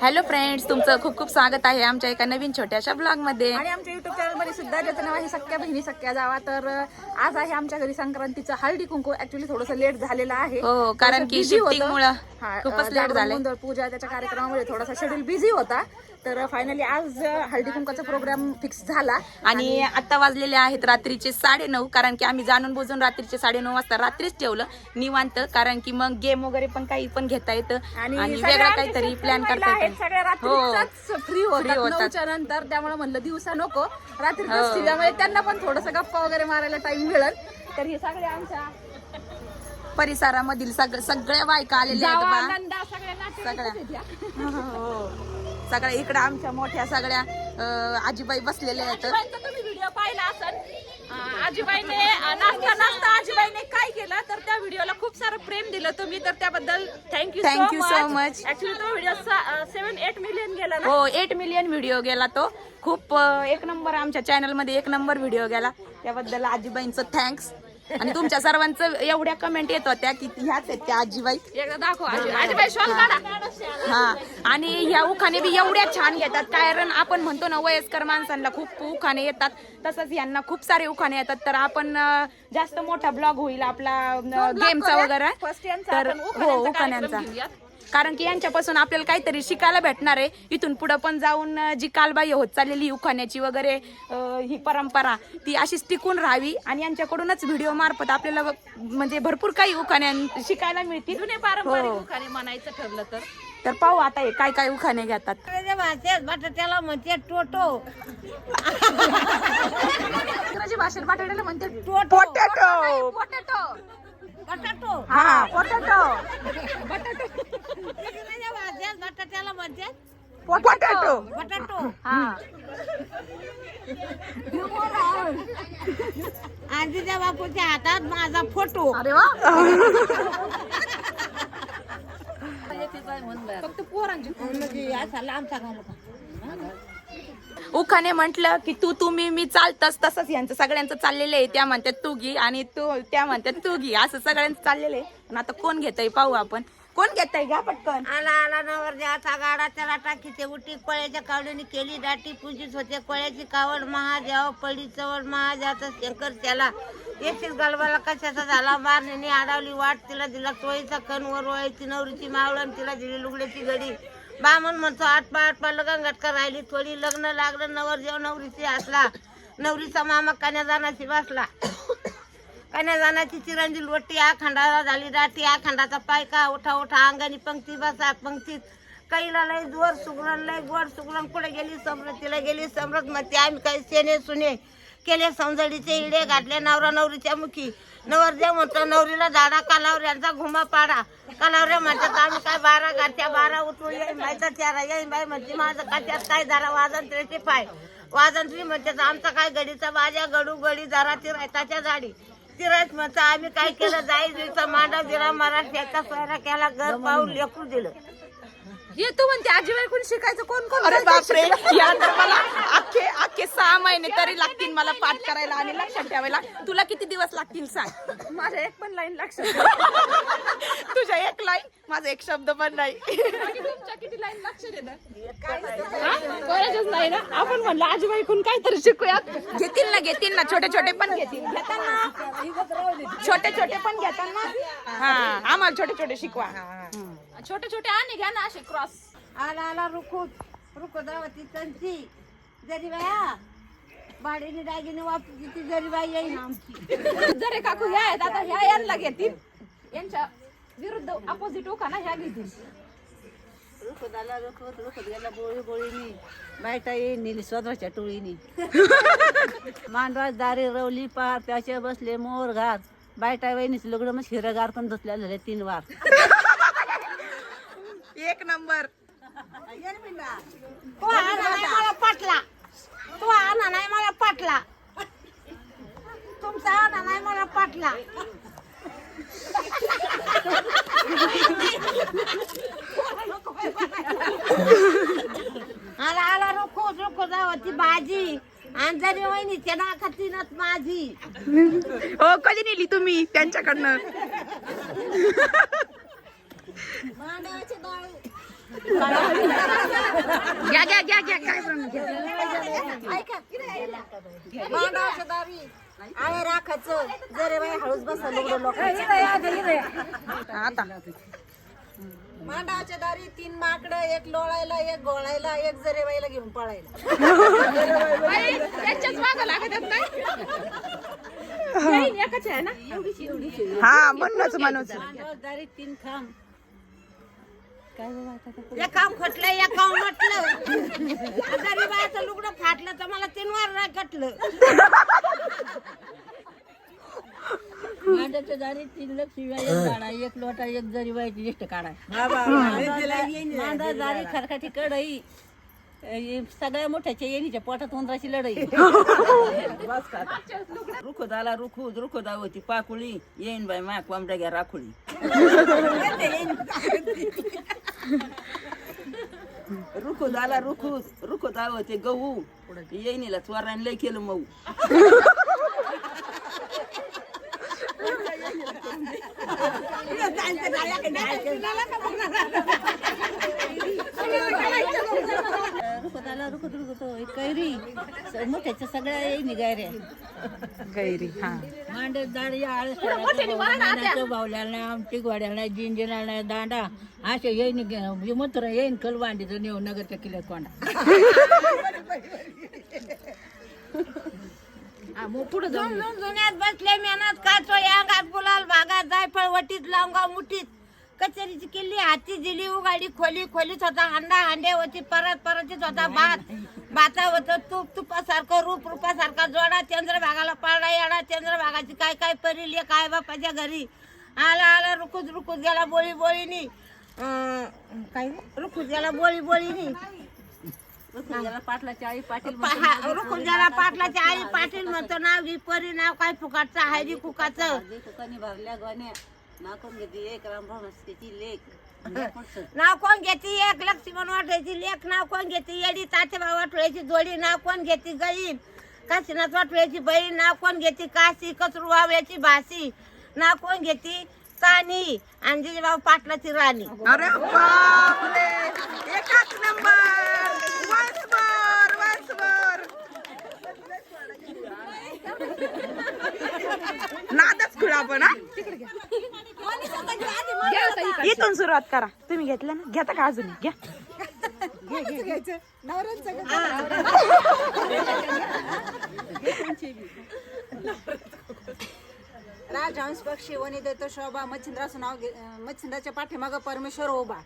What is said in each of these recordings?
Hello friends तुमचं खूप खूप स्वागत आहे आमच्या एका नवीन छोट्याशा ब्लॉगमध्ये आणि आमच्या युट्यूब चॅनलमध्ये सुद्धा ज्याचं नाव आहे सख्या बहिणी सख्या जावा तर आज आहे आमच्या घरी संक्रांतीचं हळदी कुंकू ऍक्च्युली थोडंसं लेट झालेलं आहे हो, कारण की busy होतं. shifting मुळं हा, खूपच झालंय. गोंधळ, पूजा त्याच्या कार्यक्रमामुळे थोडासा शेड्यूल बिझी होता तर फायनली आज हळदी कुंकाचा प्रोग्राम फिक्स झाला. आणि आता वाजलेले आहेत रात्रीचे साडे नऊ कारण की आम्ही जाणून बुजून रात्रीचे साडे नऊ वाजता रात्रीच ठेवलं निवांत कारण की मग गेम वगैरे पण काही पण घेता येतं. आणि वेगळं काहीतरी प्लॅन करता येतं. हो. फ्री होतात. नंतर त्यामुळे म्हणलं दिवसा नको रात्री हो. त्यामुळे त्यांना पण थोडस गप्पा वगैरे मारायला टाइम मिळेल. तर हे सगळे आमच्या परिसरामधील सगळ्या सगळ्या बायका आलेल्या आहेत सगळ्या सगळ्या. इकडं आमच्या मोठ्या सगळ्या आजीबाई बसलेल्या आहेत. तुम्ही व्हिडिओ पाहिला असेल. आजीबाईने नाचता नाचता आजीबाईने काय केलं? तर त्या व्हिडिओला खूप सारं प्रेम दिलं तुम्ही तर त्याबद्दल thank you you so much. Actually तो व्हिडिओ सेव्हन एट मिलियन गेला हो एट मिलियन व्हिडिओ गेला तो. खूप एक नंबर आमच्या चॅनलमध्ये एक नंबर व्हिडिओ गेला. त्याबद्दल आजीबाईंचं थँक्स आणि तुमच्या सर्वांचं एवढ्या कमेंट येत होत्या की ह्याच आहेत त्या आजीबाई. एकदा दाखव आजी- आजीबाई शॉल काढा. हा. आणि ह्या उखाणे बी एवढ्या छान घेतात कारण आपण म्हणतो ना वयस्कर माणसांना खूप उखाणे येतात. तसंच यांना खूप सारे उखाणे येतात. तर आपण अं, जास्त मोठा ब्लॉग होईल आपला गेमचा वगैरे. First यांचा तर आपण हो उखाण्यांचा उखाण्यांचा. घेऊयात. कारण की यांच्यापासून आपल्याला काहीतरी शिकायला भेटणार आहे. इथून पुढे पण जाऊन जी कालबाह्य होत चाललेली उखाण्याची वगैरे ही परंपरा ती अशीच टिकून राहावी. आणि यांच्याकडूनच व्हिडिओ मार्फत आपल्याला म्हणजे भरपूर काही उखाण्या शिकायला मिळतील. जुने पारंपरिक हो. उखाणे म्हणायचं ठरलं तर? तर पाहू आता हे काय काय उखाणे घेतात. भाषेत बटाट्याला म्हणते टोटो. इंग्रजी भाषेत बटाट्याला म्हणते टोटो. पोटॅटो. पोटॅटो. बटाटो. हा पोटॅटो बटाट्याला म्हणते पोटॅटो बटाटो. हा. आजीच्या बापूच्या हातात माझा फोटो. अरे वा. फक्त पोरांची असा लांबचा घालू का? उखाने म्हंटल की तू तुम्ही मी चालतस तसंच यांचं सगळ्यांचं चाललेलं आहे. त्या म्हणतात तू घी आणि तू त्या म्हणतात तू घी. असं सगळ्यांचं चाललेलं आहे. पण आता कोण घेतय पाहू आपण. कोण घेतय? घ्या पटकन. आला आला नवर जाता गाडा त्याला टाकीचे उठी कोळ्याच्या कावडीने केली दाटी. पूजित होते. कोळ्याची कावड महादेव पडी चवड महादेवाचा शंकर त्याला. येथील गलबाला कशाचा झाला? मारणीने अडवली वाट. तिला दिला चोळीचा कण वर वळायची नवरीची मावळण. तिला दिली लुगड्याची घडी बामण म्हणतो आटपा आटपा लगन गटका राहिली थोडी. लग्न लागलं नवर जेव नवरीची असला नवरीचा मामा कन्या जाण्याची बसला. कन्या जाण्याची चिरंजी लोटी खंडाला झाली. राटी आ खंडाचा पायका उठा उठा अंगानी पंक्ती बसा पंक्तीत कैला लय जोर सुगरण लय गोड सुगरण. कुठे गेली? समृतीला तिला गेली. समृत मग ते आम्ही काही सेने सुने केले समजडीचे इडे घातले नवरा नवरीच्या मुखी. नवरदेव म्हणतो नवरीला झाडा कालावऱ्यांचा घुमा पाडा. कालावऱ्या म्हणतात आम्ही काय बारा घातल्या बारा उतरू येईन बायचा चारा येईन बाई म्हणते माझं काच्यात काय जरा वाजन त्रेचे पाय. वाजन तुम्ही म्हणतात आमचा काय गडीचा बाजा गडू गडी जरा तिरायताच्या झाडी. तिरायत म्हणतो आम्ही काय केलं? जाई जुईचा मांडा दिला मराठ्याचा सोयरा केला घर पाऊल लेकरू दिलं. ये तू म्हणते आजीबाई कोण शिकायचं? कोण कोण अरे बापरे? या तर मला अख्खे सहा महिने तरी लागतील मला पाठ करायला आणि लक्षात ठेवायला. तुला किती दिवस लागतील सांग. माझ्या एक पण लाईन लक्षात तुझ्या एक लाईन माझा एक शब्द पण नाही. किती लाईन लक्षात नाही ना? आपण म्हणलं आजीबाई कोण काहीतरी शिकूयात. घेतील ना घेतील ना. छोटे छोटे पण घेतील. घेतात ना छोटे छोटे पण घेतात ना हा आम्हाला छोटे छोटे शिकवा. छोटे छोटे आणि घ्या ना असे क्रॉस आला आला रुखूत रुखो दावती तंची जरी बाया भाडीने दागिने वापरली ती जरी बाई येईन आमची जरे काकू ह्या आहेत. आता ह्या यांना घेतील. यांच्या विरुद्ध अपोजिट ओका ना ह्या घेतील. रुखत आला रुखत गेला बोळी बोळीनी. बायटा येईन नेली स्वतःच्या टोळीनी. मांडवा दारी रवली पार प्याचे बसले मोर घात बायटा वहिनीच लुगडं मग हिरगार पण धुतल्या झाले तीन वार. एक नंबर. पटला. तो आणा नाही मला पटला तुमचा आणा नाही मला पटला आला आला रोखो रोखो जाव ती भाजी. आणि जरी वहिनीच्या नाकातीनच माझी. हो कधी नेली तुम्ही त्यांच्याकडनं मांडवाची डाळ घ्या घ्या घ्या घ्या काय पण घ्या. मांडावच्या दारी आळे राखायचं जरे बाई हळूच बसा लुगडं लोकांचं आता. मांडावच्या दारी तीन माकडं एक लोळायला एक गोळायला एक जरे बाईला घेऊन पळायला. आहे हा म्हणूनच म्हणूच दारी तीन खांब. एक काम खटलं एक काम म्हटलं. जरी बायचं लुगडं फाटलं तर मला तीन वार नाही कटलं मांडाच्या दारी तीन लक्ष्मी एक काढा एक लोटा एक जरी बाईची लिस्ट काढा. मांडा दारी खरकाटी कढई. अ, सगळ्या मोठ्याच्या येणीच्या पोटात उंदराची लढाई. रुखो झाला रुखूज रुखो होती पाकुळी. येईन बाई माया कोंबड्या घ्या राखुळी. रुखो झाला रुखूज रुखो होते गहू. येईनीला चोराने लय केलं मऊ. रुखताला रुखत रुखत कैरी. मोठ्याच्या सगळ्या येईनी गायऱ्या गैरी हा. मांडे दाढी आळस भावल्याला नाही आमटी घोड्याला नाही जिंजीला नाही दांडा. असे येईन मथुरा येईन कलवांडीचं नेऊ नगरच्या किल्ल्यात कोंडा. जुनून जुन्यात बसले मेहनत काचो अंगात गुलाल भागात जायफळ वटीत लावगा मुठीत. कचेरीची किल्ली हाती दिली उगाडी खोली खोलीत होता हांडा हांडे होती परत परतीत होता भात भाता होत तूप तुपासारखं रूप रूपासारखा जोडा चंद्रभागाला पाळला येडा चंद्रभागाची काय काय परील ये काय बापाच्या घरी? आला आला रुकूच रुकूच गेला बोळी बोळीनी. काय रुकूच गेला बोळी बोळीनी. पाटलाची आई पाटील रुकुंजाला पाटलाची आई पाटील म्हणतो नाव घे परी नाव काय फुकाटचं कुकाचं दुकानी भरल्या गोण्या. नाकून घेते एक रामभ्रमस्तीची लेख. नाव कोण घेते? एक लक्ष्मण वाटवायची लेख नाव कोण घेते? येडी तातेबा वाटवायची जोडी नाव कोण घेते? गईन. काशीनाथ वाटवायची बहीण नाव कोण घेते? काशी कचरू वावळ्याची भासी नाव कोण घेते? कानी. आणि जिजाबाई पाटलाची राणी. अरे बापरे! एकच नंबर! वंसवर वंसवर नादच खुळा पण हा? इथून सुरुवात करा. तुम्ही घेतलं ना? घेता का अजून? घ्या. राजहंस पक्षी वनी देतो शोभा मच्छिंद्राचं नाव मच्छिंद्राच्या पाठीमागं परमेश्वर उभा.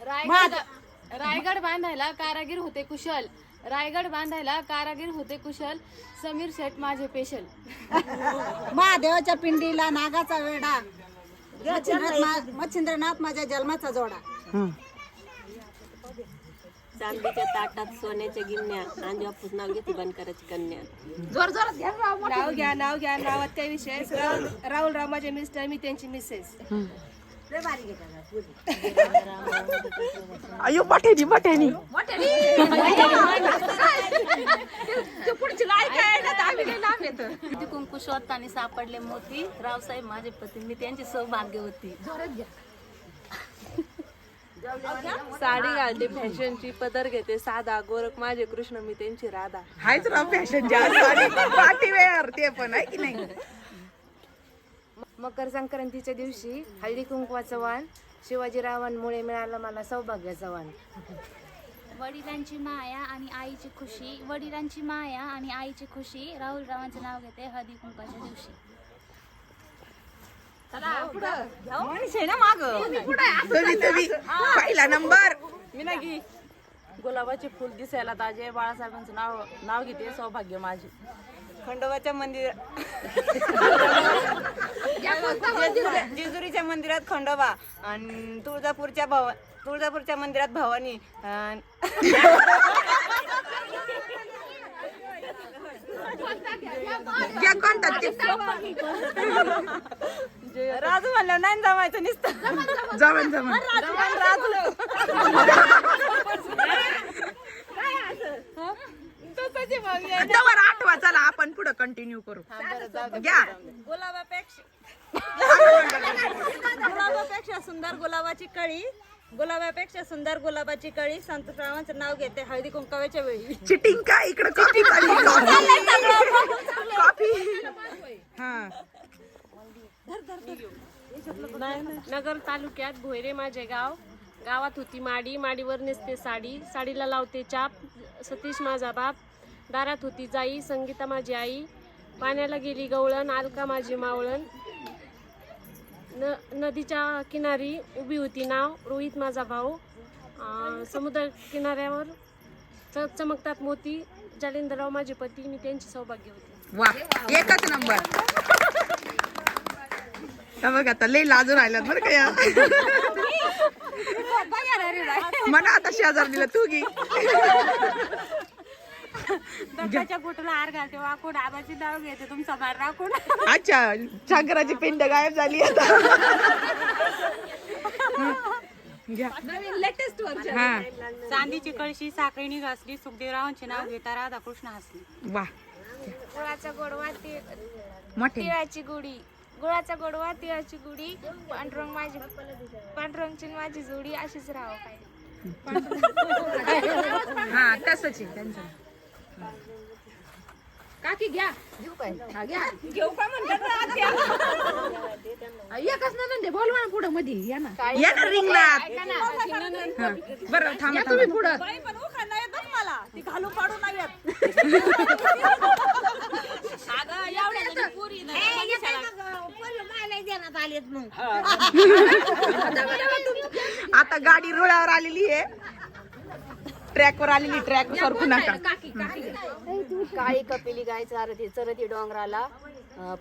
रायगड रायगड बांधायला कारागीर होते कुशल. रायगड बांधायला कारागीर होते कुशल. समीर शेठ माझे पेशल. महादेवाच्या पिंडीला नागाचा वेडा मच्छिंद्रनाथ मा- मच्छिंद्रनाथ माझ्या जन्माचा जोडा. चांदीच्या ताटात सोन्याच्या गिन्या आणि बापूस नाव घेते बनकराची कन्या. जोर जोरात घ्या राव. नाव घ्या नाव घ्या नावात त्या विषय राहुल राहुल राव माझे मिस्टर मी त्यांची मिसेस. अयो बठ्यानी किती कुंकू शोधताना सापडले मोती. रावसाहेब माझे पती मी त्यांची सौभाग्यवती साडी घालते फॅशनची पदर घेते साधा गोरख माझे कृष्ण मी त्यांची राधा. हायच राव फॅशन पार्टी वेअर ते पण आहे की नाही? मकर संक्रांतीच्या दिवशी हळदी कुंकवाचं वाण शिवाजीरावांमुळे मिळालं मला सौभाग्याचं वाण वडिलांची माया आणि आईची खुशी वडिलांची माया आणि आईची खुशी. राहुल रावांचं नाव घेते हळदी कुंकाच्या दिवशी. तुम्ही पहिला नंबर. मी नाही गुलाबाचे फुल दिसायला ताजे. बाळासाहेबांचं नाव नाव घेते. सौभाग्य माझे. खंडोबाच्या मंदिर जेजुरीच्या मंदिरात खंडोबा आणि तुळजापूरच्या भव तुळजापूरच्या मंदिरात भवानी. अन- घ्या कोणता ते? राजू म्हणलं नाही जमायचं नुसतं. जमन जमन. जमान राजू तवर आठवा चला आपण पुढे कंटिन्यू करू. घ्या. गुलाबापेक्षा गुलाबापेक्षा सुंदर गुलाबाची कळी. गुलाबापेक्षा सुंदर गुलाबाची कळी. संतरावांचं नाव घेते हळदी कुंकावाच्या वेळी. चिटिंग का? इकडे कॉफी चालली कॉफी हा. नगर तालुक्यात भोयरे माझे गाव. गावात होती माडी. माडीवर नेसते साडी. साडीला लावते चाप. सतीश माझा बाप. दारात होती जाई. संगीता माझी आई. पाण्याला गेली गवळण. अलका माझी मावळण. न नदीच्या किनारी उभी होती नाव रोहित माझा भाऊ. अं, समुद्र किनाऱ्यावर च चमकतात मोती. जालिंदरराव माझे पती मी त्यांची सौभाग्य होती. वा एकच नंबर. का बघ आता लई लाजून राहिल्यात बरं का या. म्हणा आता शेजार दिला तू घे. दत्ताच्या कुठला हार घालते. वाकून आबाची नाव घेते तुमचा राखून अच्छा शंकराची पिंड गायब झाली आता. घ्या. हा. चांदीची कळशी साखळीनी घासली सुखदेवरावांचे नाव घेता राधाकृष्ण हसली. वा. गुळाचा गोडवा ति- मोठे तिळाची गुढी गुळाचा गोडवा तिळाची गुढी पांढरंग माझी पांढरंगची माझी जोडी अशीच राहावं काय हा तसंच आहे त्यांचं. काकी घ्या. घेऊ काय? हा, घ्या. घेऊ का म्हणतात एकच ना बोलवा ना पुढं मध्ये या ना. या ना रिंगणात हा. बरं थांबा तुम्ही थांबा. पुढं. पण उखाणा येतच मला. ती घालू पाडू नाही येत. आता गाडी रुळावर आलेली आहे. ट्रॅकवर आलेली ट्रॅक सरकू नका. काळी कपिली गाय चारती चरती डोंगराला.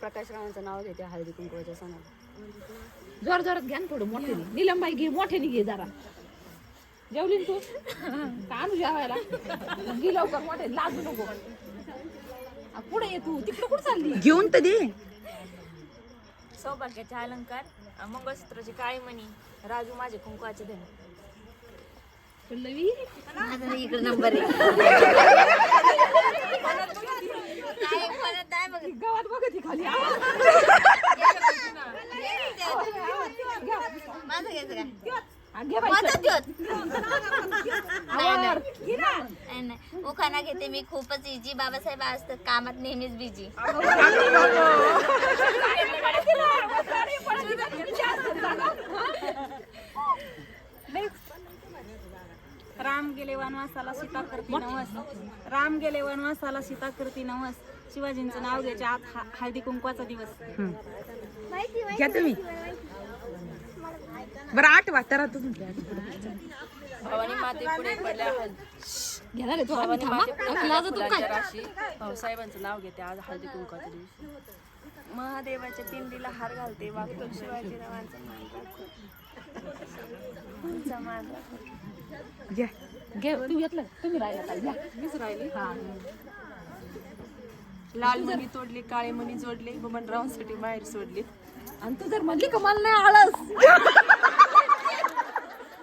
प्रकाश रावांचं नाव घेते हळदी कुंकवाच्या सणाला. जोर जोरात घ्या ना थोडं मोठ्याने. निलमबाई घे मोठ्याने घे जरा. जेवली तू? का आणू जेवायला? घे लवकर मोठ्याने लाजू नको. आ, पुढे ये तू? तिकडे कुठं चालली? घेऊन तर दे. सौभाग्याचे अलंकार मंगळसूत्राची काळी मणी राजू माझे कुंकवाचे धन. पल्लवी इकडे नंबर गावात खाली. उखाणा घेते मी खूपच इजी बाबासाहेब असतात कामात नेहमीच बिजी राम गेले वनवासाला सीता करती नवस. राम गेले वनवासाला सीता करती नवस. शिवाजींचं नाव घ्यायचे आत हा- हळदी कुंकवाचा दिवस. घ्या तुम्ही. बरं आठवा तर भवानी माते पुढे पडल्या. हळद घेणार आहे तू आम्ही भवानी थांबा. माते पुढे पडल्या. फुलांच्या काय? राशी भाऊसाहेबांचं नाव घेते आज हळदी कुंकवाच्या दिवशी महादेवाच्या पिंडीला हार घालते वागतो शिवाजी रावांचा मान मान राखून घ्या. घे तू घेतलं. तुम्ही राहिला काय घ्या. मीच राहिली. हा. लाल मणी तोडली काळे मणी जोडले बबनरावांसाठी बाहेर सोडली. आणि तू जर म्हणली का मला नाही आळस?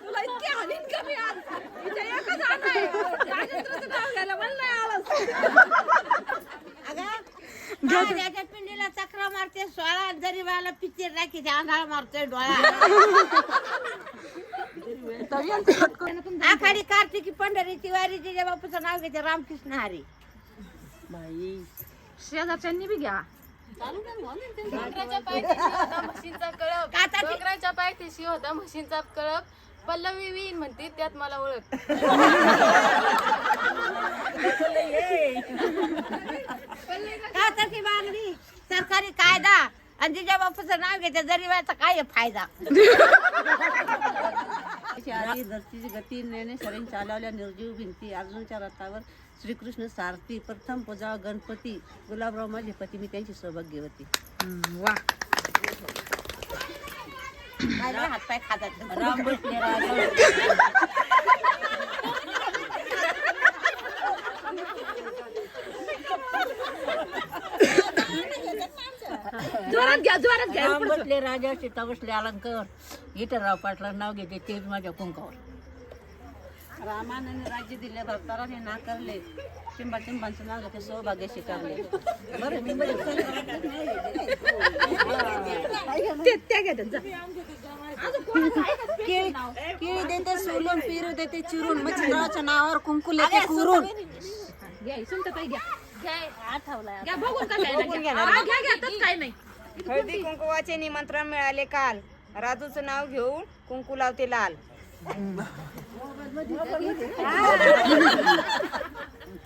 तुला इतकी हानीन का मी आज? हिच्या एकच हात आहे. राजेंद्रचं नाव घ्यायला मला नाही आळस. त्याच्या पिंडीला चक्रा मारते सोळा जरी बाला पिक्चर राखी आंधळा मारतोय डोळा. आखाडी कार्तिकी पंढरी तिवारी तिच्या बापूचं नाव घेते रामकृष्ण हरी. शेजारच्यांनी बी घ्या. म्हशींचा कळप. डोंगराच्या पायथ्याशी होता म्हशींचा कळप. पल्लवी विहीन म्हणते त्यात मला ओळख. काताची बांगडी? सरकारी कायदा. आणि तिच्या बापूचं नाव घेते गरीबाचा काय फायदा. आधी धरतीची गती शरीर चालवल्या निर्जीव भिंती अर्जुनच्या रथावर श्रीकृष्ण सारथी प्रथम पूजा गणपती गुलाबराव माझे पती मी त्यांची सौभाग्यवती हम्म, वा. हातपाय खातात. राम बसले राजा जोरात घ्या जोरात घ्या. राम बसले राजा सीता बसले अलंकार. विठ्ठलराव पाटला नाव घेते तेच माझ्या कुंकावर. रामाने राज्य दिले भरताराने नाकारले चिंबांचं नाव घेते सौभाग्य स्वीकारले बरं मी बरं ते त्या घ्या त्यांचा. केळी केळी देते सोलून पेरू देते चिरून. नावावर कुंकू लेते कुरून. घ्या सुनत घ्या बघून का घ्या हा, घ्या घ्या तसं काय नाही. हळदी कुंकुवाचे निमंत्रण मिळाले काल. राजूचं नाव घेऊन कुंकू लावते लाल.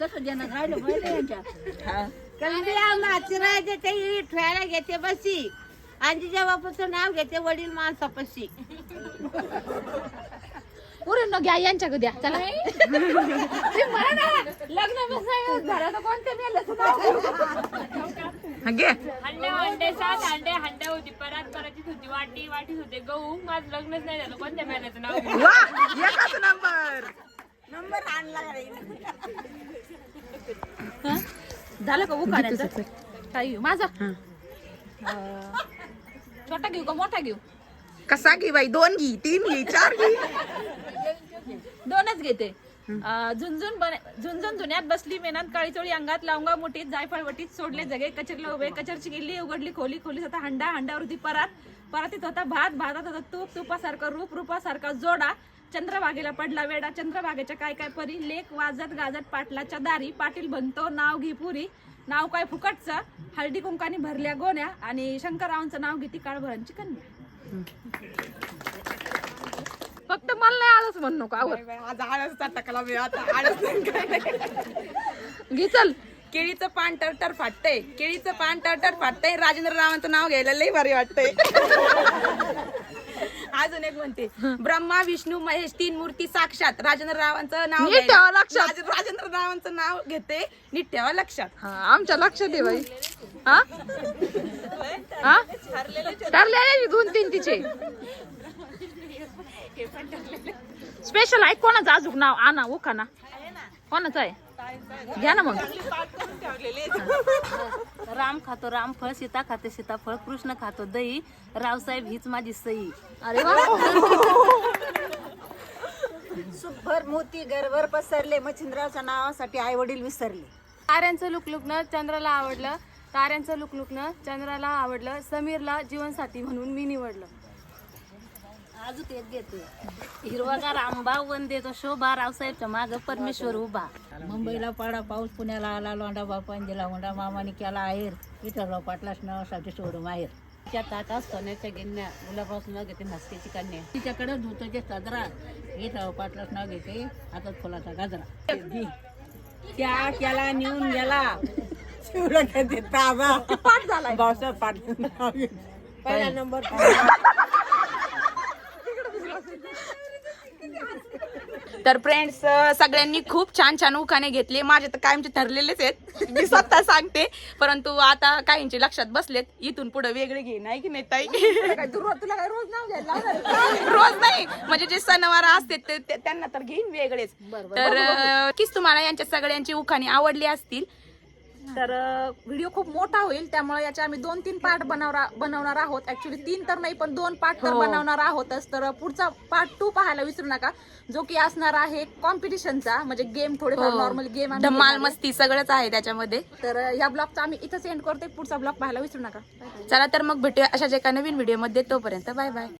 तसं राहिलं पाहिजे यांच्या ठेवायला घेते बसी. आणि तिच्या बापाचं नाव घेते वडील माणसापाशी पुरींनो घ्या यांच्या द्या चला. ते म्हणा ना, लग्न बसायला झालं तर? घे. सात हंडे होती परात परातीत होती वाटी वाटीत होते. गहू माझं लग्नच नाही झालं. कोणत्या महिन्याचं नाव घेऊ? वा एकच नंबर. झालं का उखाण्याचं काही माझा? अं, छोटा घेऊ का मोठा घेऊ? कसा घे बाई दोन घे तीन घे चार घे. दोनच घेते. झुंझुन झुंझुन धुण्यात बसली मेनात काळी चोळी अंगात लावंगा मुठीत जायफळ वटीत सोडले जगे कचरले उभे कचरची गेली उघडली खोली खोलीत होता हंडा हंडावरती परात परातीत होता भात भातात होता तूप तुपासारखं रूप रूपासारखा जोडा चंद्रभागेला पडला वेडा चंद्रभागेच्या काय काय परी लेख वाजत गाजत पाटलाच्या दारी पाटील बनतो नाव घे पुरी नाव काय फुकटचं हळदी कुंकानी भरल्या गोण्या आणि शंकररावांचं नाव घेती काळभरांची कन्या. फक्त मला नाही आळस म्हणू नको आवर. आज आळसचा टकला मी आता आळस नाही काय नाही. घे चल. केळीचं पान टरटर फाटतंय केळीचं पान टरटर फाटतंय राजेंद्र रावांचं नाव घ्यायला लई भारी वाटतंय. अजून एक म्हणते ब्रह्मा विष्णू महेश तीन मूर्ती साक्षात राजेंद्र रावांचं नाव नीट घ्यायला- ठेवा लक्षात. राजे- राजेंद्र रावांचं नाव घेते नीट ठेवा लक्षात. हा आमच्या लक्षात आहे बाई. हा? हा? ठरलेले दोन तीन तिचे. स्पेशल आहे कोणाचं अजून नाव आणा ओखा ना कोणाचं आहे? घ्या ना मग. राम खातो रामफळ सीता खाते सीताफळ कृष्ण खातो दही रावसाहेब हीच माझी सई. अरे सुखभर मोती घरभर पसरले मच्छिंद्राच्या नावासाठी आई वडील विसरले. ताऱ्यांचं लुकलुकनं चंद्राला आवडलं. ताऱ्यांचं लुकलुकनं चंद्राला आवडलं समीरला जीवनसाथी म्हणून मी निवडलं. अजून एक घेते. हिरवागार आंबा देतो शोभा रावसाहेबच्या माग परमेश्वर उभा. मुंबईला पाडा पाऊस पुण्याला आला लोंडा बापान दिला होंडा मामाने केला आहेर. विठ्ठलराव पाटलाच नावासाठी सोडून माहेर. तिच्या ताटात सोन्याच्या गिन्या मुलापासून घेते म्हसक्याची कन्या. तिच्याकडे धुताचे सदरा. विठ्ठलराव पाटलाच नाव घेते हातात फुलाचा गाजरा. त्या त्याला नेऊन गेला. ताबा. पाठ झाला पाटील पहिला नंबर तर फ्रेंड्स सगळ्यांनी खूप छान छान उखाणे घेतले. माझे तर कायमचे ठरलेलेच आहेत. मी स्वतः सांगते. परंतु आता काहींचे लक्षात बसलेत. इथून पुढे वेगळे घे नाही की नाही ताई? तुला काय रोज नाव घ्यायला रोज नाही. म्हणजे जे सणवार असते ते- ते- त्यांना तर घेईन वेगळेच. तर अं, नक्कीच तुम्हाला यांच्या सगळ्यांची उखाणे आवडली असतील? तर व्हिडिओ खूप मोठा होईल. त्यामुळे याचे आम्ही दोन तीन पार्ट बनवणार बनवणार आहोत. ऍक्च्युली तीन तर नाही पण दोन पार्ट तर बनवणार आहोतच. तर पुढचा पार्ट टू पाहायला विसरू नका. जो की असणार आहे कॉम्पिटिशनचा म्हणजे गेम थोडेफार नॉर्मल गेम धमाल मस्ती सगळंच आहे त्याच्यामध्ये. तर ह्या ब्लॉगचा आम्ही इथंच एंड करतोय पुढचा ब्लॉग पाहायला विसरू नका. चला तर मग भेटूया अशाच एका नवीन व्हिडिओमध्ये. तोपर्यंत बाय बाय